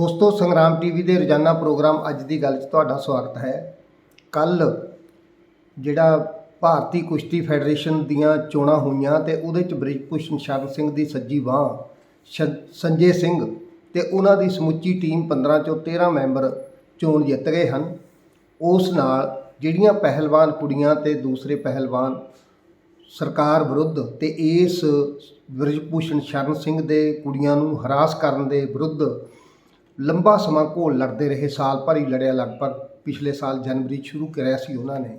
ਦੋਸਤੋ, ਸੰਗਰਾਮ ਟੀਵੀ ਦੇ ਰੋਜ਼ਾਨਾ ਪ੍ਰੋਗਰਾਮ ਅੱਜ ਦੀ ਗੱਲ 'ਚ ਤੁਹਾਡਾ ਸਵਾਗਤ ਹੈ। ਕੱਲ ਜਿਹੜਾ ਭਾਰਤੀ ਕੁਸ਼ਤੀ ਫੈਡਰੇਸ਼ਨ ਦੀਆਂ ਚੋਣਾਂ ਹੋਈਆਂ ਤੇ ਉਹਦੇ 'ਚ ਬ੍ਰਿਜਭੂਸ਼ਣ ਸ਼ਰਨ ਸਿੰਘ ਦੀ ਸੱਜੀ ਬਾਹ ਸੰਜੇ ਸਿੰਘ ਤੇ ਉਹਨਾਂ ਦੀ ਸਮੁੱਚੀ ਟੀਮ 15 ਚੋਂ 13 ਮੈਂਬਰ ਚੋਣ ਜਿੱਤ ਗਏ ਹਨ। ਉਸ ਨਾਲ ਜਿਹੜੀਆਂ ਪਹਿਲਵਾਨ ਕੁੜੀਆਂ ਤੇ ਦੂਸਰੇ ਪਹਿਲਵਾਨ ਸਰਕਾਰ ਵਿਰੁੱਧ ਤੇ ਇਸ ਬ੍ਰਿਜਭੂਸ਼ਣ ਸ਼ਰਨ ਸਿੰਘ ਦੇ ਕੁੜੀਆਂ ਨੂੰ ਹਰਾਸ ਕਰਨ ਦੇ ਵਿਰੁੱਧ ਲੰਬਾ ਸਮਾਂ ਘੋਲ ਲੜਦੇ ਰਹੇ ਸਾਲ ਭਰ ਹੀ ਲੜਿਆ ਲਗਭਗ। ਪਿਛਲੇ ਸਾਲ ਜਨਵਰੀ ਸ਼ੁਰੂ ਕਰਿਆ ਸੀ ਉਹਨਾਂ ਨੇ।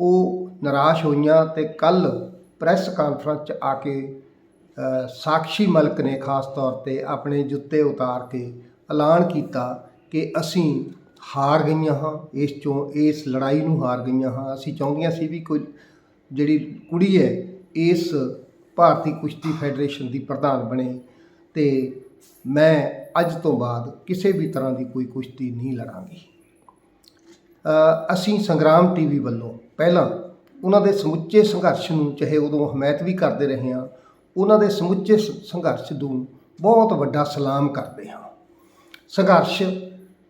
ਉਹ ਨਿਰਾਸ਼ ਹੋਈਆਂ ਤੇ ਕੱਲ ਪ੍ਰੈਸ ਕਾਨਫਰੰਸ 'ਚ ਆ ਕੇ ਅ, ਸਾਕਸ਼ੀ ਮਲਕ ਨੇ ਖਾਸ ਤੌਰ ਤੇ ਆਪਣੇ ਜੁੱਤੇ ਉਤਾਰ ਕੇ ਐਲਾਨ ਕੀਤਾ ਕਿ ਅਸੀਂ ਹਾਰ ਗਈਆਂ ਹਾਂ ਇਸ ਚੋਂ ਇਸ ਲੜਾਈ ਨੂੰ ਹਾਰ ਗਈਆਂ ਹਾਂ। ਅਸੀਂ ਚਾਹੁੰਦੀਆਂ ਸੀ ਵੀ ਕੋਈ ਜਿਹੜੀ ਕੁੜੀ ਹੈ ਇਸ ਭਾਰਤੀ ਕੁਸ਼ਤੀ ਫੈਡਰੇਸ਼ਨ ਦੀ ਪ੍ਰਧਾਨ ਬਣੇ ਤੇ ਮੈਂ ਅੱਜ ਤੋਂ ਬਾਅਦ ਕਿਸੇ ਵੀ ਤਰ੍ਹਾਂ ਦੀ ਕੋਈ ਕੁਸ਼ਤੀ ਨਹੀਂ ਲੜਾਂਗੀ। ਅਸੀਂ ਸੰਗਰਾਮ ਟੀਵੀ ਵੱਲੋਂ ਪਹਿਲਾਂ ਉਹਨਾਂ ਦੇ ਸਮੁੱਚੇ ਸੰਘਰਸ਼ ਨੂੰ ਚਾਹੇ ਉਦੋਂ ਹਮਾਇਤ ਵੀ ਕਰਦੇ ਰਹੇ ਹਾਂ, ਉਹਨਾਂ ਦੇ ਸਮੁੱਚੇ ਸ- ਸੰਘਰਸ਼ ਨੂੰ ਬਹੁਤ ਵੱਡਾ ਸਲਾਮ ਕਰਦੇ ਹਾਂ। ਸੰਘਰਸ਼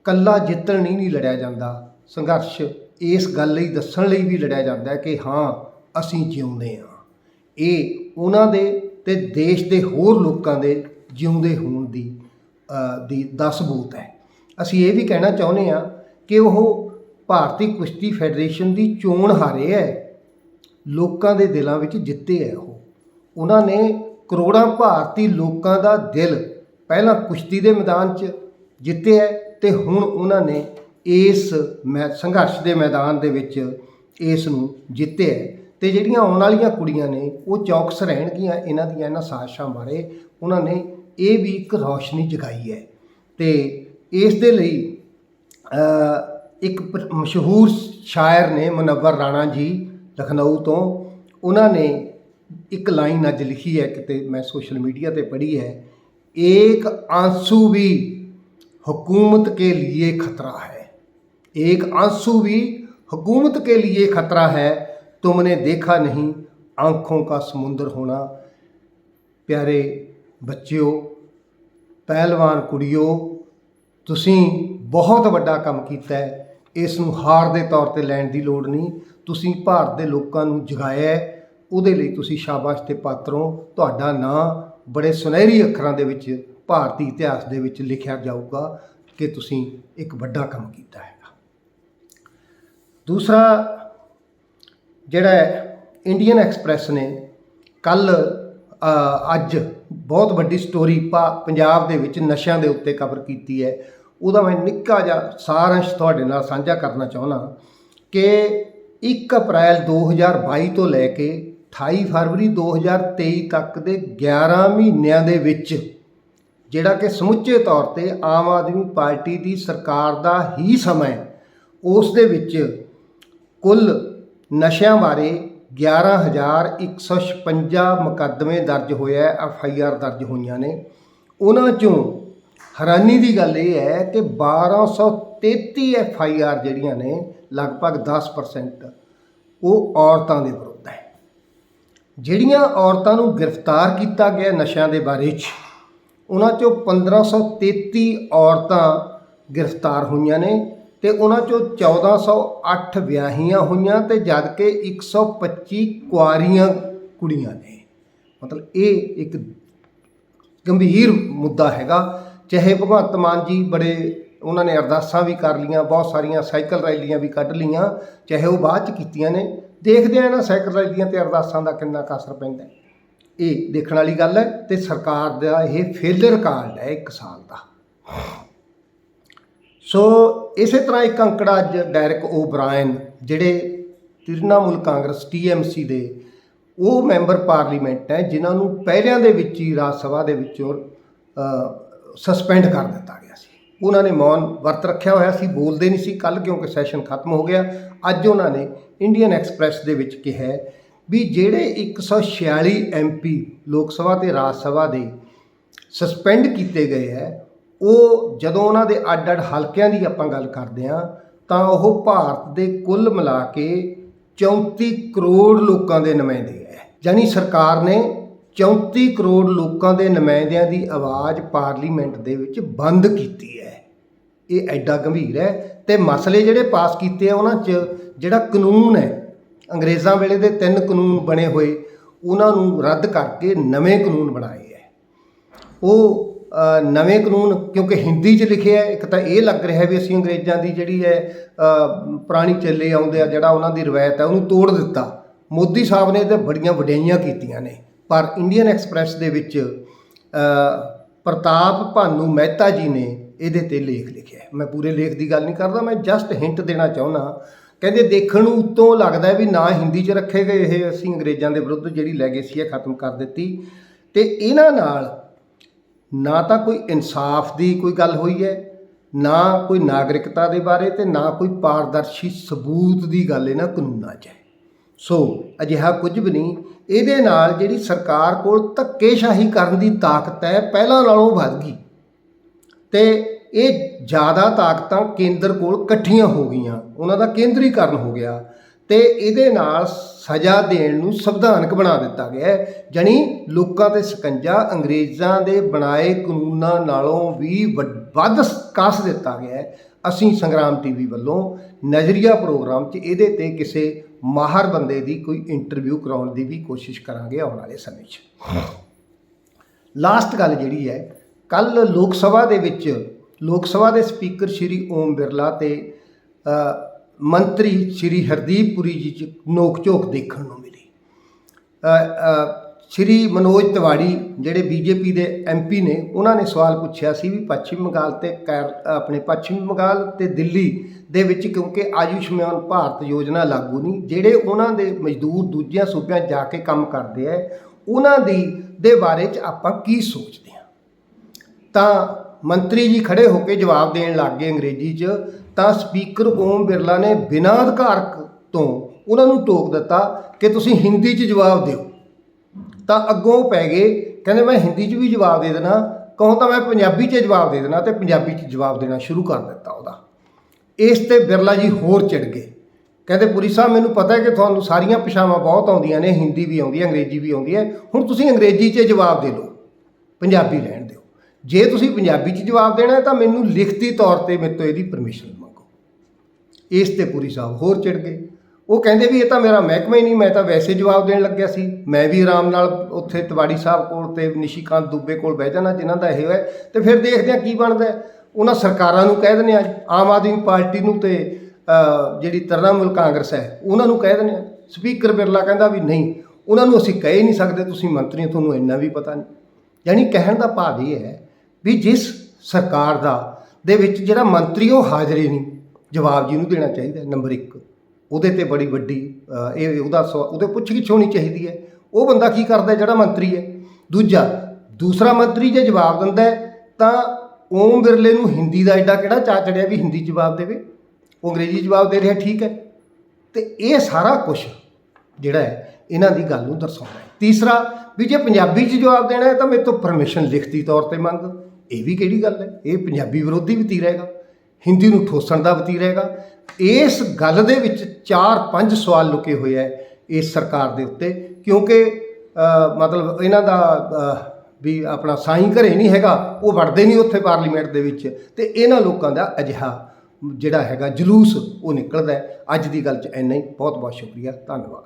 ਕੱਲਾ ਜਿੱਤਣ ਨਹੀਂ ਨਹੀਂ ਲੜਿਆ ਜਾਂਦਾ, ਸੰਘਰਸ਼ ਇਸ ਗੱਲ ਲਈ ਦੱਸਣ ਲਈ ਵੀ ਲੜਿਆ ਜਾਂਦਾ ਕਿ ਹਾਂ, ਅਸੀਂ ਜਿਉਂਦੇ ਹਾਂ। ਇਹ ਉਹਨਾਂ ਦੇ ਤੇ ਦੇਸ਼ ਦੇ ਹੋਰ ਲੋਕਾਂ ਦੇ ਜਿਉਂਦੇ ਹੋਣ ਦੀ ਦੀ ਦਸ ਸਬੂਤ ਹੈ। ਅਸੀਂ ਇਹ ਵੀ ਕਹਿਣਾ ਚਾਹੁੰਦੇ ਹਾਂ ਕਿ ਉਹ ਭਾਰਤੀ ਕੁਸ਼ਤੀ ਫੈਡਰੇਸ਼ਨ ਦੀ ਚੋਣ ਹਾਰੇ ਹੈ। ਲੋਕਾਂ ਦੇ ਦਿਲਾਂ ਵਿੱਚ ਜਿੱਤੇ ਹੈ ਉਹ। ਉਹਨਾਂ ਨੇ ਕਰੋੜਾਂ ਭਾਰਤੀ ਲੋਕਾਂ ਦਾ ਦਿਲ ਪਹਿਲਾਂ ਕੁਸ਼ਤੀ ਦੇ ਮੈਦਾਨ 'ਚ ਜਿੱਤਿਆ ਹੈ ਤੇ ਹੁਣ ਉਹਨਾਂ ਨੇ ਇਸ ਮੈ, ਸੰਘਰਸ਼ ਦੇ ਮੈਦਾਨ ਦੇ ਵਿੱਚ ਇਸ ਨੂੰ ਜਿੱਤਿਆ ਹੈ। ਤੇ ਜਿਹੜੀਆਂ ਆਉਣ ਵਾਲੀਆਂ ਕੁੜੀਆਂ ਨੇ, ਉਹ ਚੌਕਸ ਰਹਿਣਗੀਆਂ ਇਹਨਾਂ ਦੀਆਂ, ਇਹਨਾਂ ਸਾਜ਼ਿਸ਼ਾਂ ਬਾਰੇ। ਉਹਨਾਂ ਨੇ ਇਹ ਵੀ ਇੱਕ ਰੌਸ਼ਨੀ ਜਗਾਈ ਹੈ ਤੇ ਇਸ ਦੇ ਲਈ ਇੱਕ ਮਸ਼ਹੂਰ ਸ਼ਾਇਰ ਨੇ ਮਨਵਰ ਰਾਣਾ ਜੀ ਲਖਨਊ ਤੋਂ, ਉਹਨਾਂ ਨੇ ਇੱਕ ਲਾਈਨ ਅੱਜ ਲਿਖੀ ਹੈ ਕਿਤੇ ਮੈਂ ਸੋਸ਼ਲ ਮੀਡੀਆ ਤੇ ਪੜ੍ਹੀ ਹੈ ਇੱਕ ਆਂਸੂ ਵੀ ਹਕੂਮਤ ਕੇ ਲਈ ਖਤਰਾ ਹੈ। एक आंसू भी हुकूमत के लिए खतरा है तुमने देखा ਨਹੀਂ आंखों का ਸਮੁੰਦਰ ਹੋਣਾ। ਪਿਆਰੇ ਬੱਚਿਓ, ਪਹਿਲਵਾਨ ਕੁੜੀਓ, ਤੁਸੀਂ ਬਹੁਤ ਵੱਡਾ ਕੰਮ ਕੀਤਾ ਹੈ। ਇਸ ਨੂੰ ਹਾਰ ਦੇ ਤੌਰ ਤੇ ਲੈਣ ਦੀ ਲੋੜ ਨਹੀਂ। ਤੁਸੀਂ ਭਾਰਤ ਦੇ ਲੋਕਾਂ ਨੂੰ ਜਗਾਇਆ ਉਹਦੇ ਲਈ ਤੁਸੀਂ ਸ਼ਾਬਾਸ਼ ਤੇ ਪਾਤਰੋਂ ਤੁਹਾਡਾ ਨਾਂ ਬੜੇ ਸੁਨਹਿਰੀ ਅੱਖਰਾਂ ਦੇ ਵਿੱਚ, ਭਾਰਤੀ ਇਤਿਹਾਸ ਦੇ ਵਿੱਚ ਲਿਖਿਆ ਜਾਊਗਾ ਕਿ ਤੁਸੀਂ ਇੱਕ ਵੱਡਾ ਕੰਮ ਕੀਤਾ ਹੈਗਾ। ਦੂਸਰਾ, ਜਿਹੜਾ ਇੰਡੀਅਨ ਐਕਸਪ੍ਰੈਸ ਨੇ ਕੱਲ ਅੱਜ ਬਹੁਤ ਵੱਡੀ ਸਟੋਰੀ ਪਾ- ਪੰਜਾਬ ਦੇ ਵਿੱਚ ਨਸ਼ਿਆਂ ਦੇ ਉੱਤੇ ਕਵਰ ਕੀਤੀ ਹੈ। ਉਹਦਾ ਮੈਂ ਨਿੱਕਾ ਜਿਹਾ ਸਾਰਾਂਸ਼ ਤੁਹਾਡੇ ਨਾਲ ਸਾਂਝਾ ਕਰਨਾ ਚਾਹੁੰਦਾ ਕਿ 1 ਅਪ੍ਰੈਲ 2022 ਤੋਂ ਲੈ ਕੇ 28 ਫਰਵਰੀ 2023 ਤੱਕ ਦੇ 11 ਮਹੀਨਿਆਂ ਦੇ ਵਿੱਚ ਜਿਹੜਾ ਕਿ ਸਮੁੱਚੇ ਤੌਰ ਤੇ ਆਮ ਆਦਮੀ ਪਾਰਟੀ ਦੀ ਸਰਕਾਰ ਦਾ ਹੀ ਸਮਾਂ ਹੈ, ਉਸ ਦੇ ਵਿੱਚ ਕੁੱਲ ਨਸ਼ਿਆਂ ਬਾਰੇ 11156 ਮੁਕੱਦਮੇ ਦਰਜ ਹੋਇਆ ਐਫ ਆਈ ਆਰ ਦਰਜ ਹੋਈਆਂ ਨੇ। ਉਹਨਾਂ ਚੋਂ ਹੈਰਾਨੀ ਦੀ ਗੱਲ ਇਹ ਹੈ ਕਿ 1233 ਐਫ ਆਈ ਆਰ ਜਿਹੜੀਆਂ ਨੇ, ਲਗਭਗ 10% ਉਹ ਔਰਤਾਂ ਦੇ ਵਿਰੁੱਧ ਹੈ। ਜਿਹੜੀਆਂ ਔਰਤਾਂ ਨੂੰ ਗ੍ਰਿਫਤਾਰ ਕੀਤਾ ਗਿਆ ਨਸ਼ਿਆਂ ਦੇ ਬਾਰੇ 'ਚ, ਉਹਨਾਂ ਚੋਂ 1533 ਔਰਤਾਂ ਗ੍ਰਿਫਤਾਰ ਹੋਈਆਂ ਨੇ। ਤੇ ਉਹਨਾਂ ਚੋਂ 1408 ਵਿਆਹੀਆਂ ਹੋਈਆਂ ਤੇ ਜਦ ਕਿ 125 ਕੁਆਰੀਆਂ ਕੁੜੀਆਂ ਨੇ। ਮਤਲਬ ਇਹ ਇੱਕ ਗੰਭੀਰ ਮੁੱਦਾ ਹੈਗਾ। ਚਾਹੇ ਭਗਵੰਤ ਮਾਨ ਜੀ ਬੜੇ ਉਹਨਾਂ ਨੇ ਅਰਦਾਸਾਂ ਵੀ ਕਰ ਲੀਆਂ ਬਹੁਤ ਸਾਰੀਆਂ ਸਾਈਕਲ ਰੈਲੀਆਂ ਵੀ ਕੱਢ ਲੀਆਂ ਚਾਹੇ ਉਹ ਬਾਅਦ ਚ ਕੀਤੀਆਂ ਨੇ। ਦੇਖਦੇ ਆ ਨਾ ਸਾਈਕਲ ਰੈਲੀਆਂ ਤੇ ਅਰਦਾਸਾਂ ਦਾ ਕਿੰਨਾ ਕੁ ਅਸਰ ਪੈਂਦਾ ਇਹ ਦੇਖਣ ਵਾਲੀ ਗੱਲ ਹੈ ਤੇ ਸਰਕਾਰ ਦਾ ਇਹ ਫੇਲਰ ਕਾਰਡ ਹੈ ਇੱਕ ਸਾਲ ਦਾ। ਸੋ ਇਸੇ ਤਰ੍ਹਾਂ ਇੱਕ ਅੰਕੜਾ ਅੱਜ ਡਾਇਰੈਕ ਓਬਰਾਇਨ ਜਿਹੜੇ ਤ੍ਰਿਣਮੂਲ ਕਾਂਗਰਸ ਟੀਐਮਸੀ ਦੇ ਉਹ ਮੈਂਬਰ ਪਾਰਲੀਮੈਂਟ ਹੈ, ਜਿਨ੍ਹਾਂ ਨੂੰ ਪਹਿਲਿਆਂ ਦੇ ਵਿੱਚ ਹੀ ਰਾਜ ਸਭਾ ਦੇ ਵਿੱਚੋਂ ਸਸਪੈਂਡ ਕਰ ਦਿੱਤਾ ਗਿਆ ਸੀ। ਉਹਨਾਂ ਨੇ ਮੌਨ ਵਰਤ ਰੱਖਿਆ ਹੋਇਆ ਸੀ, ਬੋਲਦੇ ਨਹੀਂ ਸੀ। ਕੱਲ ਕਿਉਂਕਿ ਸੈਸ਼ਨ ਖਤਮ ਹੋ ਗਿਆ, ਅੱਜ ਉਹਨਾਂ ਨੇ ਇੰਡੀਅਨ ਐਕਸਪ੍ਰੈਸ ਦੇ ਵਿੱਚ ਕਿਹਾ ਵੀ ਜਿਹੜੇ 146 ਐਮਪੀ ਲੋਕ ਸਭਾ ਤੇ ਰਾਜ ਸਭਾ ਦੇ ਸਸਪੈਂਡ ਕੀਤੇ ਗਏ ਹੈ ਉਹ ਜਦੋਂ ਉਹਨਾਂ ਦੇ ਅੱਡ ਅੱਡ ਹਲਕਿਆਂ ਦੀ ਆਪਾਂ ਗੱਲ ਕਰਦੇ ਹਾਂ, ਤਾਂ ਉਹ ਭਾਰਤ ਦੇ ਕੁੱਲ ਮਿਲਾ ਕੇ 34 ਕਰੋੜ ਲੋਕਾਂ ਦੇ ਨੁਮਾਇੰਦੇ ਹੈ। ਯਾਨੀ ਸਰਕਾਰ ਨੇ 34 ਕਰੋੜ ਲੋਕਾਂ ਦੇ ਨੁਮਾਇੰਦਿਆਂ ਦੀ ਆਵਾਜ਼ ਪਾਰਲੀਮੈਂਟ ਦੇ ਵਿੱਚ ਬੰਦ ਕੀਤੀ ਹੈ। ਇਹ ਐਡਾ ਗੰਭੀਰ ਹੈ ਤੇ ਮਸਲੇ ਜਿਹੜੇ ਪਾਸ ਕੀਤੇ ਆ ਉਹਨਾਂ 'ਚ ਜਿਹੜਾ ਕਾਨੂੰਨ ਹੈ, ਅੰਗਰੇਜ਼ਾਂ ਵੇਲੇ ਦੇ ਤਿੰਨ ਕਾਨੂੰਨ ਬਣੇ ਹੋਏ, ਉਹਨਾਂ ਨੂੰ ਰੱਦ ਕਰਕੇ ਨਵੇਂ ਕਾਨੂੰਨ ਬਣਾਏ ਹੈ। ਉਹ ਨਵੇਂ ਕਾਨੂੰਨ, ਕਿਉਂਕਿ ਹਿੰਦੀ 'ਚ ਲਿਖਿਆ ਇੱਕ ਤਾਂ ਇਹ ਲੱਗ ਰਿਹਾ ਵੀ ਅਸੀਂ ਅੰਗਰੇਜ਼ਾਂ ਦੀ ਜਿਹੜੀ ਹੈ ਪੁਰਾਣੀ ਚੱਲੇ ਆਉਂਦੇ ਆ, ਜਿਹੜਾ ਉਹਨਾਂ ਦੀ ਰਵਾਇਤ ਹੈ, ਉਹਨੂੰ ਤੋੜ ਦਿੱਤਾ। ਮੋਦੀ ਸਾਹਿਬ ਨੇ ਤੇ ਬੜੀਆਂ ਵਡਿਆਈਆਂ ਕੀਤੀਆਂ ਨੇ। ਪਰ ਇੰਡੀਅਨ ਐਕਸਪ੍ਰੈਸ ਦੇ ਵਿੱਚ ਪ੍ਰਤਾਪ ਭਾਨੂ ਮਹਿਤਾ ਜੀ ਨੇ ਇਹਦੇ ਤੇ ਲੇਖ ਲਿਖਿਆ ਮੈਂ ਪੂਰੇ ਲੇਖ ਦੀ ਗੱਲ ਨਹੀਂ ਕਰਦਾ, ਮੈਂ ਜਸਟ ਹਿੰਟ ਦੇਣਾ ਚਾਹੁੰਦਾ ਕਹਿੰਦੇ ਦੇਖਣ ਨੂੰ ਉੱਤੋਂ ਲੱਗਦਾ ਵੀ ਨਾ ਹਿੰਦੀ 'ਚ ਰੱਖੇ ਗਏ ਇਹ ਅਸੀਂ ਅੰਗਰੇਜ਼ਾਂ ਦੇ ਵਿਰੁੱਧ ਜਿਹੜੀ ਲੈਗੇਸੀ ਹੈ, ਖਤਮ ਕਰ ਦਿੱਤੀ। ਤੇ ਇਹਨਾਂ ਨਾਲ ਨਾ ਤਾਂ ਕੋਈ ਇਨਸਾਫ ਦੀ ਕੋਈ ਗੱਲ ਹੋਈ ਹੈ, ਨਾ ਕੋਈ ਨਾਗਰਿਕਤਾ ਦੇ ਬਾਰੇ ਤੇ ਨਾ ਕੋਈ ਪਾਰਦਰਸ਼ੀ ਸਬੂਤ ਦੀ ਗੱਲ ਇਹਨਾਂ ਕਾਨੂੰਨਾਂ 'ਚ ਹੈ। ਸੋ ਅਜਿਹਾ ਕੁਝ ਵੀ ਨਹੀਂ, ਇਹਦੇ ਨਾਲ ਜਿਹੜੀ ਸਰਕਾਰ ਕੋਲ ਧੱਕੇਸ਼ਾਹੀ ਕਰਨ ਦੀ ਤਾਕਤ ਹੈ, ਪਹਿਲਾਂ ਨਾਲੋਂ ਵੱਧ ਗਈ। ਤੇ ਇਹ ਜ਼ਿਆਦਾ ਤਾਕਤਾਂ ਕੇਂਦਰ ਕੋਲ ਇਕੱਠੀਆਂ ਹੋ ਗਈਆਂ, ਉਹਨਾਂ ਦਾ ਕੇਂਦਰੀਕਰਨ ਹੋ ਗਿਆ। ਤੇ ਇਹਦੇ ਨਾਲ ਸਜ਼ਾ ਦੇਣ ਨੂੰ ਸੰਵਿਧਾਨਕ ਬਣਾ ਦਿੱਤਾ ਗਿਆ ਹੈ। ਜਾਣੀ ਲੋਕਾਂ ਤੇ ਸਕੰਜਾ, ਅੰਗਰੇਜ਼ਾਂ ਦੇ ਬਣਾਏ ਕਾਨੂੰਨਾਂ ਨਾਲੋਂ ਵੀ ਵੱਧ ਕੱਸ ਦਿੱਤਾ ਗਿਆ ਹੈ। ਅਸੀਂ ਸੰਗਰਾਮ ਟੀਵੀ ਵੱਲੋਂ ਨਜ਼ਰੀਆ ਪ੍ਰੋਗਰਾਮ 'ਚ ਇਹਦੇ ਤੇ ਕਿਸੇ ਮਾਹਰ ਬੰਦੇ ਦੀ ਕੋਈ ਇੰਟਰਵਿਊ ਕਰਾਉਣ ਦੀ ਵੀ ਕੋਸ਼ਿਸ਼ ਕਰਾਂਗੇ ਆਉਣ ਵਾਲੇ ਸਮੇਂ 'ਚ। ਲਾਸਟ ਗੱਲ ਜਿਹੜੀ ਹੈ ਕੱਲ ਲੋਕ ਸਭਾ ਦੇ ਵਿੱਚ, ਲੋਕ ਸਭਾ ਦੇ ਸਪੀਕਰ ਸ਼੍ਰੀ ਓਮ ਬਿਰਲਾ ਤੇ ਮੰਤਰੀ ਸ਼੍ਰੀ ਹਰਦੀਪ ਪੁਰੀ ਜੀ ਚ ਨੋਕ ਝੋਕ ਦੇਖਣ ਨੂੰ ਮਿਲੀ। ਸ਼੍ਰੀ ਮਨੋਜ ਤਿਵਾੜੀ ਜਿਹੜੇ ਬੀਜੇਪੀ ਦੇ ਐਮਪੀ ਨੇ, ਉਹਨਾਂ ਨੇ ਸਵਾਲ ਪੁੱਛਿਆ ਸੀ ਵੀ ਪੱਛਮੀ ਬੰਗਾਲ ਤੇ ਕੈਰ- ਆਪਣੇ ਪੱਛਮੀ ਬੰਗਾਲ ਤੇ ਦਿੱਲੀ ਦੇ ਵਿੱਚ ਕਿਉਂਕਿ ਆਯੁਸ਼ਮਾਨ ਭਾਰਤ ਯੋਜਨਾ ਲਾਗੂ ਨਹੀਂ, ਜਿਹੜੇ ਉਹਨਾਂ ਦੇ ਮਜ਼ਦੂਰ ਦੂਜਿਆਂ ਸੂਬਿਆਂ ਜਾ ਕੇ ਕੰਮ ਕਰਦੇ ਆ ਉਹਨਾਂ ਦੀ, ਦੇ ਬਾਰੇ 'ਚ ਆਪਾਂ ਕੀ ਸੋਚਦੇ ਹਾਂ ਤਾਂ ਮੰਤਰੀ ਜੀ ਖੜੇ ਹੋ ਕੇ ਜਵਾਬ ਦੇਣ ਲੱਗ ਗਏ ਅੰਗਰੇਜ਼ੀ 'ਚ ਤਾਂ ਸਪੀਕਰ ਓਮ ਬਿਰਲਾ ਨੇ ਬਿਨਾਂ ਅਧਿਕਾਰਕ ਤੋਂ ਉਹਨਾਂ ਨੂੰ ਟੋਕ ਦਿੱਤਾ ਕਿ ਤੁਸੀਂ ਹਿੰਦੀ 'ਚ ਜਵਾਬ ਦਿਓ। ਤਾਂ ਅੱਗੋਂ ਪੈ ਗਏ, ਕਹਿੰਦੇ ਮੈਂ ਹਿੰਦੀ 'ਚ ਵੀ ਜਵਾਬ ਦੇ ਦੇਣਾ, ਕਹੋ ਤਾਂ ਮੈਂ ਪੰਜਾਬੀ 'ਚ ਜਵਾਬ ਦੇ ਦੇਣਾ ਤੇ ਪੰਜਾਬੀ 'ਚ ਜਵਾਬ ਦੇਣਾ ਸ਼ੁਰੂ ਕਰ ਦਿੱਤਾ ਉਹਦਾ। ਇਸ ਤੇ ਬਿਰਲਾ ਜੀ ਹੋਰ ਚਿੜ ਗਏ। ਕਹਿੰਦੇ, ਪੁਰੀ ਸਾਹਿਬ, ਮੈਨੂੰ ਪਤਾ ਹੈ ਕਿ ਤੁਹਾਨੂੰ ਸਾਰੀਆਂ ਭਾਸ਼ਾਵਾਂ ਬਹੁਤ ਆਉਂਦੀਆਂ ਨੇ, ਹਿੰਦੀ ਵੀ ਆਉਂਦੀ ਹੈ, ਅੰਗਰੇਜ਼ੀ ਵੀ ਆਉਂਦੀ ਹੈ। ਹੁਣ ਤੁਸੀਂ ਅੰਗਰੇਜ਼ੀ 'ਚ ਜਵਾਬ ਦੇ ਲਓ ਪੰਜਾਬੀ ਰਹਿਣ ਦਿਓ। ਜੇ ਤੁਸੀਂ ਪੰਜਾਬੀ 'ਚ ਜਵਾਬ ਦੇਣਾ ਹੈ ਤਾਂ ਮੈਨੂੰ ਲਿਖਤੀ ਤੌਰ ਤੇ ਮੇਰੇ ਤੋਂ ਇਹਦੀ ਪਰਮਿਸ਼ਨ ਇਸ ਤੇ ਪੁਰੀ ਸਾਹਿਬ ਹੋਰ ਚਿੜ ਗਏ। ਉਹ ਕਹਿੰਦੇ ਵੀ ਇਹ ਤਾਂ ਮੇਰਾ ਮਹਿਕਮਾ ਹੀ ਨਹੀਂ ਮੈਂ ਤਾਂ ਵੈਸੇ ਜਵਾਬ ਦੇਣ ਲੱਗਿਆ ਸੀ। ਮੈਂ ਵੀ ਆਰਾਮ ਨਾਲ ਉੱਥੇ ਤਿਵਾੜੀ ਸਾਹਿਬ ਕੋਲ ਤੇ ਨਿਸ਼ੀਕਾਂਤ ਦੁੱਬੇ ਕੋਲ ਬਹਿ ਜਾਣਾ ਜਿਨ੍ਹਾਂ ਦਾ ਇਹ ਹੈ। ਤੇ ਫਿਰ ਦੇਖਦੇ ਆ ਕੀ ਬਣਦਾ ਉਹਨਾਂ ਸਰਕਾਰਾਂ ਨੂੰ ਕਹਿ ਦਿੰਦੇ ਆ ਆਮ ਆਦਮੀ ਪਾਰਟੀ ਨੂੰ ਤੇ ਜਿਹੜੀ ਤਰਨਾਮੂਲ ਕਾਂਗਰਸ ਹੈ ਉਹਨਾਂ ਨੂੰ ਕਹਿ ਦਿੰਦੇ ਆ ਸਪੀਕਰ ਬਿਰਲਾ ਕਹਿੰਦਾ ਵੀ ਨਹੀਂ ਉਹਨਾਂ ਨੂੰ ਅਸੀਂ ਕਹਿ ਹੀ ਨਹੀਂ ਸਕਦੇ ਤੁਸੀਂ ਮੰਤਰੀ ਹੋ, ਤੁਹਾਨੂੰ ਇੰਨਾ ਵੀ ਪਤਾ ਨਹੀਂ। ਯਾਨੀ ਕਹਿਣ ਦਾ ਭਾਵ ਇਹ ਹੈ ਵੀ ਜਿਸ ਸਰਕਾਰ ਦਾ ਦੇ ਵਿੱਚ ਜਿਹੜਾ ਮੰਤਰੀ ਉਹ ਹਾਜ਼ਰ ਹੀ ਨਹੀਂ ਜਵਾਬ ਜਿਹਨੂੰ ਦੇਣਾ ਚਾਹੀਦਾ ਨੰਬਰ 1 ਉਹਦੇ ਤੇ ਬੜੀ ਵੱਡੀ ਇਹ ਉਹਦਾ ਸਵਾ- ਉਹਦੇ ਪੁੱਛਗਿੱਛ ਹੋਣੀ ਚਾਹੀਦੀ ਹੈ। ਉਹ ਬੰਦਾ ਕੀ ਕਰਦਾ ਜਿਹੜਾ ਮੰਤਰੀ ਹੈ। ਦੂਜਾ, ਦੂਸਰਾ ਮੰਤਰੀ ਜੇ ਜਵਾਬ ਦਿੰਦਾ ਤਾਂ ਓਮ ਬਿਰਲੇ ਨੂੰ ਹਿੰਦੀ ਦਾ ਐਡਾ ਕਿਹੜਾ ਚਾ ਚੜਿਆ ਵੀ ਹਿੰਦੀ ਜਵਾਬ ਦੇਵੇ? ਉਹ ਅੰਗਰੇਜ਼ੀ ਜਵਾਬ ਦੇ ਰਿਹਾ, ਠੀਕ ਹੈ। ਤੇ ਇਹ ਸਾਰਾ ਕੁਝ ਜਿਹੜਾ ਹੈ, ਇਹਨਾਂ ਦੀ ਗੱਲ ਨੂੰ ਦਰਸਾਉਂਦਾ ਹੈ। ਤੀਸਰਾ, ਵੀ ਜੇ ਪੰਜਾਬੀ 'ਚ ਜਵਾਬ ਦੇਣਾ ਹੈ, ਤਾਂ ਮੇਰੇ ਤੋਂ ਪਰਮਿਸ਼ਨ ਲਿਖਤੀ ਤੌਰ ਤੇ ਮੰਗ। ਇਹ ਵੀ ਕਿਹੜੀ ਗੱਲ ਹੈ? ਇਹ ਪੰਜਾਬੀ ਵਿਰੋਧੀ ਵੀ ਤੀਰ ਹੈਗਾ। ਹਿੰਦੀ ਨੂੰ ਠੋਸਣ ਦਾ ਵਤੀ ਹੈਗਾ। ਇਸ ਗੱਲ ਦੇ ਵਿੱਚ 4-5 ਸਵਾਲ ਲੁਕੇ ਹੋਏ ਹੈ ਇਸ ਸਰਕਾਰ ਦੇ ਉੱਤੇ, ਕਿਉਂਕਿ ਮਤਲਬ ਇਹਨਾਂ ਦਾ ਵੀ ਆਪਣਾ ਸਾਈਂ ਘਰੇ ਨਹੀਂ ਹੈਗਾ, ਉਹ ਵੜਦੇ ਨਹੀਂ ਉੱਥੇ ਪਾਰਲੀਮੈਂਟ ਦੇ ਵਿੱਚ ਤੇ ਇਹਨਾਂ ਲੋਕਾਂ ਦਾ ਅਜਿਹਾ ਜਿਹੜਾ ਹੈਗਾ ਜਲੂਸ ਉਹ ਨਿਕਲਦਾ ਅੱਜ ਦੀ ਗੱਲ 'ਚ ਇੰਨਾ ਹੀ। ਬਹੁਤ ਬਹੁਤ ਸ਼ੁਕਰੀਆ। ਧੰਨਵਾਦ।